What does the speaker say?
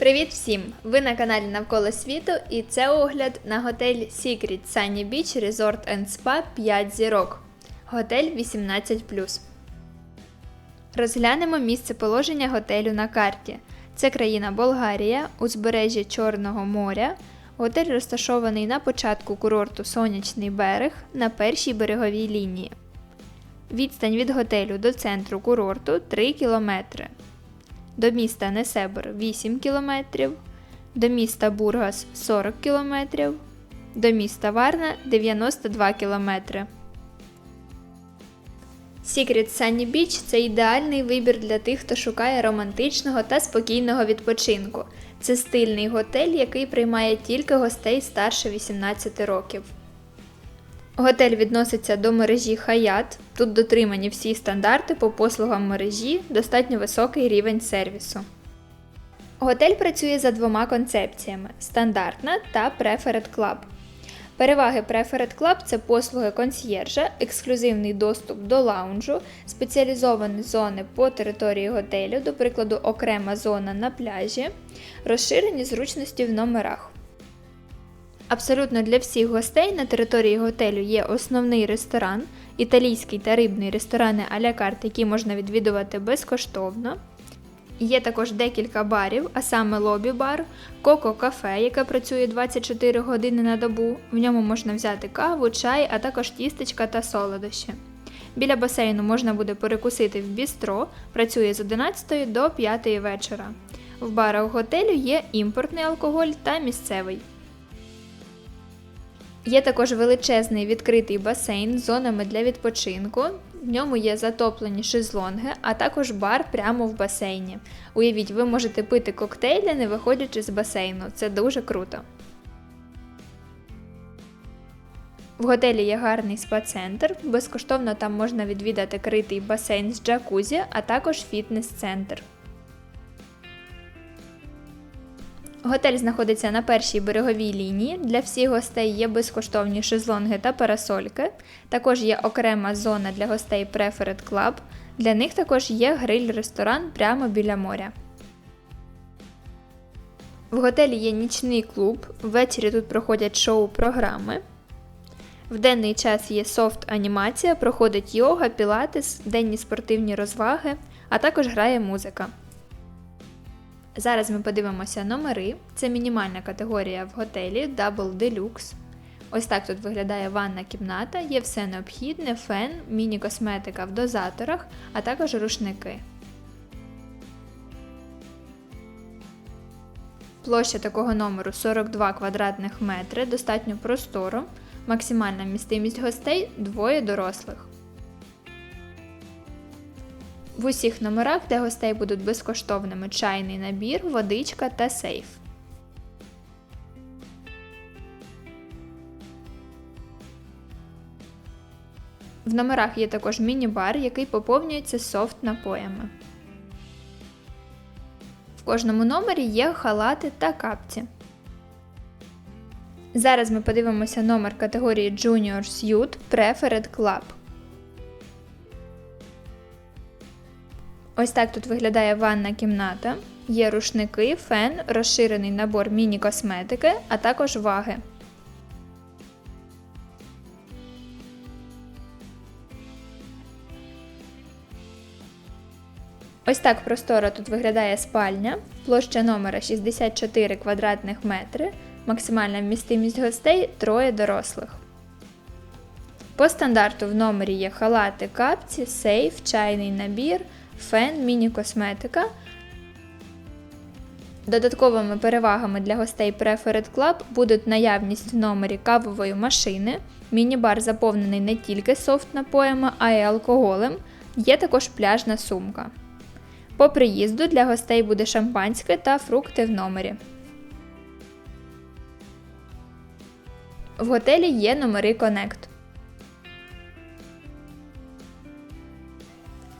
Привіт всім! Ви на каналі Навколо світу і це огляд на готель Secret Sunny Beach Resort and Spa 5 зірок. Готель 18. Розглянемо місце положення готелю на карті. Це країна Болгарія, узбережжя Чорного моря. Готель розташований на початку курорту Сонячний берег на першій береговій лінії. Відстань від готелю до центру курорту 3 кілометри. До міста Несебр 8 км, до міста Бургас 40 км, до міста Варна 92 км. Secret Sunny Beach – це ідеальний вибір для тих, хто шукає романтичного та спокійного відпочинку. Це стильний готель, який приймає тільки гостей старше 18 років. Готель відноситься до мережі Хаят. Тут дотримані всі стандарти по послугам мережі, достатньо високий рівень сервісу. Готель працює за двома концепціями: стандартна та Preferred Club. Переваги Preferred Club – це послуги консьєржа, ексклюзивний доступ до лаунжу, спеціалізовані зони по території готелю, до прикладу, окрема зона на пляжі, розширені зручності в номерах. Абсолютно для всіх гостей на території готелю є основний ресторан, італійський та рибний ресторани а-ля карт, які можна відвідувати безкоштовно. Є також декілька барів, а саме лобі-бар, коко-кафе, яке працює 24 години на добу. В ньому можна взяти каву, чай, а також тістечка та солодощі. Біля басейну можна буде перекусити в бістро, працює з 11 до 5 вечора. В барах готелю є імпортний алкоголь та місцевий. Є також величезний відкритий басейн з зонами для відпочинку. В ньому є затоплені шезлонги, а також бар прямо в басейні. Уявіть, ви можете пити коктейлі, не виходячи з басейну. Це дуже круто. В готелі є гарний спа-центр. Безкоштовно там можна відвідати критий басейн з джакузі, а також фітнес-центр. Готель знаходиться на першій береговій лінії. Для всіх гостей є безкоштовні шезлонги та парасольки. Також є окрема зона для гостей Preferred Club. Для них також є гриль-ресторан прямо біля моря. В готелі є нічний клуб. Ввечері тут проходять шоу-програми. В денний час є софт-анімація, проходить йога, пілатес, денні спортивні розваги, а також грає музика. Зараз ми подивимося номери. Це мінімальна категорія в готелі Double Deluxe. Ось так тут виглядає ванна кімната, є все необхідне, фен, міні-косметика в дозаторах, а також рушники. Площа такого номеру 42 квадратних метри, достатньо просторо. Максимальна містимість гостей двоє дорослих. В усіх номерах для гостей будуть безкоштовними чайний набір, водичка та сейф. В номерах є також міні-бар, який поповнюється софт-напоями. В кожному номері є халати та капці. Зараз ми подивимося номер категорії Junior Suite Preferred Club. Ось так тут виглядає ванна кімната. Є рушники, фен, розширений набор міні-косметики, а також ваги. Ось так просторо тут виглядає спальня. Площа номера 64 квадратних метри. Максимальна вмістимість гостей троє дорослих. По стандарту в номері є халати капці, сейф, чайний набір фен, міні-косметика. Додатковими перевагами для гостей Preferred Club будуть наявність в номері кавової машини. Міні-бар заповнений не тільки софт-напоями, а й алкоголем. Є також пляжна сумка. По приїзду для гостей буде шампанське та фрукти в номері. В готелі є номери Connect.